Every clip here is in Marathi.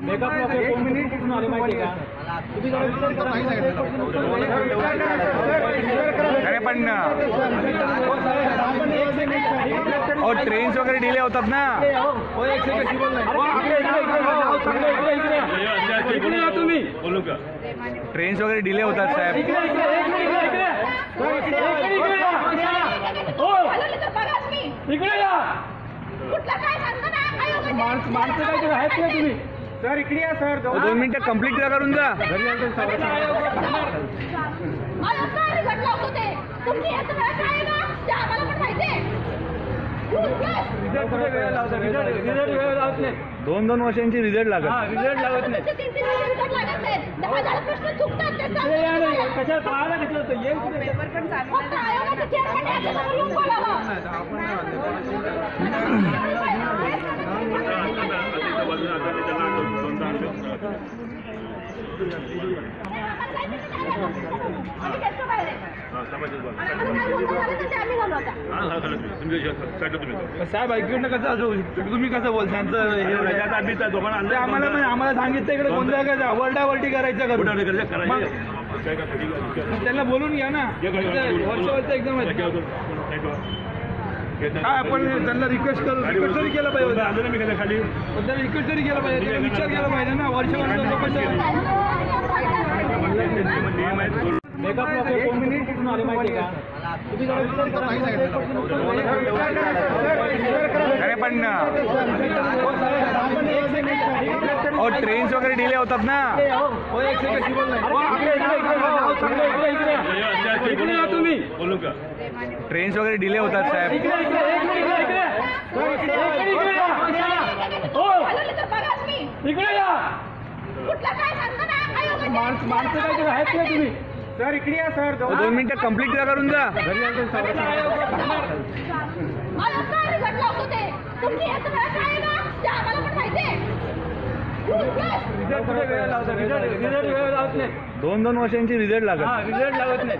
मिनिट कुठून आले माहिती आहे का तुम्ही जरा विचार करा अरे पण ट्रेन्स वगैरे डिले होतात ना इकडे या तुम्ही बोलू का ट्रेन्स वगैरे डिले होतात साहेब इकडे इकडे इकडे इकडे हो इकडे या कुठलं काय. माणसं काहीतरी आहेत का तुम्ही सर इकडे या सर. दोन मिनिटं कंप्लीट करून जा. मला काय रिझल्ट लावतो ते? तुमची येत वेळ काय आहे ना? ते आम्हाला पण माहिती आहे. रिझल्ट कुठे वेळ लावतात रिझल्ट रिझल्ट वेळ लावत नाही दोन दोन वर्षांची रिझल्ट हा लागत रिझल्ट लागत नाही. साहेब ऐकून कसं असं तुम्ही कसं बोल त्यांचं त्याच्यात आम्ही त्या दोघांना आणलं. आम्हाला आम्हाला सांगितलं इकडे गोंधळ करायचा वरडावरटी करायचं करायचं? त्यांना बोलून घ्या ना वर्ष वर्ष एकदम. काय- आपण त्यांना रिक्वेस्ट करू. रिक्वेस्ट तरी केलं पाहिजे. खाली- त्यांना रिक्वेस्ट तरी केलं पाहिजे. त्यांना विचार केला पाहिजे ना वर्ष वर्ष नियम आहेत दोन- मेकअप आले माहिती का? तुम्ही पण ओ ट्रेन्स वगैरे डिले होतात ना ट्रेन्स वगैरे डिले होतात साहेब हो काय आहेत का तुम्ही सर इकडे या सर दोन मिनिटं कंप्लीट करून जा मला दोन दोन वर्षांची रिझल्ट लागत हा रिझल्ट लागत नाही.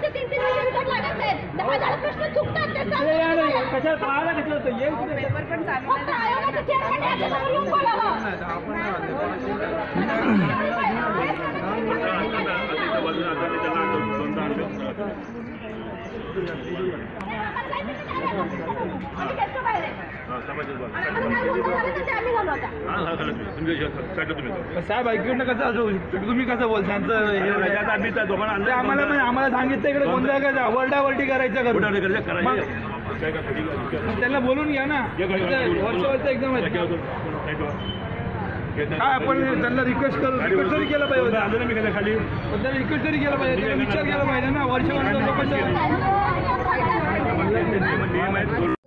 साहेब ऐकून कसं असं तुम्ही कसं बोल. आम्हाला आम्हाला सांगितलं इकडे गोंधळ करायचा वरडावरटी करायचं करून. कुठं करायचं? त्यांना बोलून घ्या ना. वर्ष वर्ष एकदम आपण त्यांना रिक्वेस्ट करू रिक्वेस्ट तरी केलं पाहिजे. खाली- त्यांना रिक्वेस्ट तरी केलं पाहिजे. त्यांना विचार केला पाहिजे ना. वर्ष वर्ष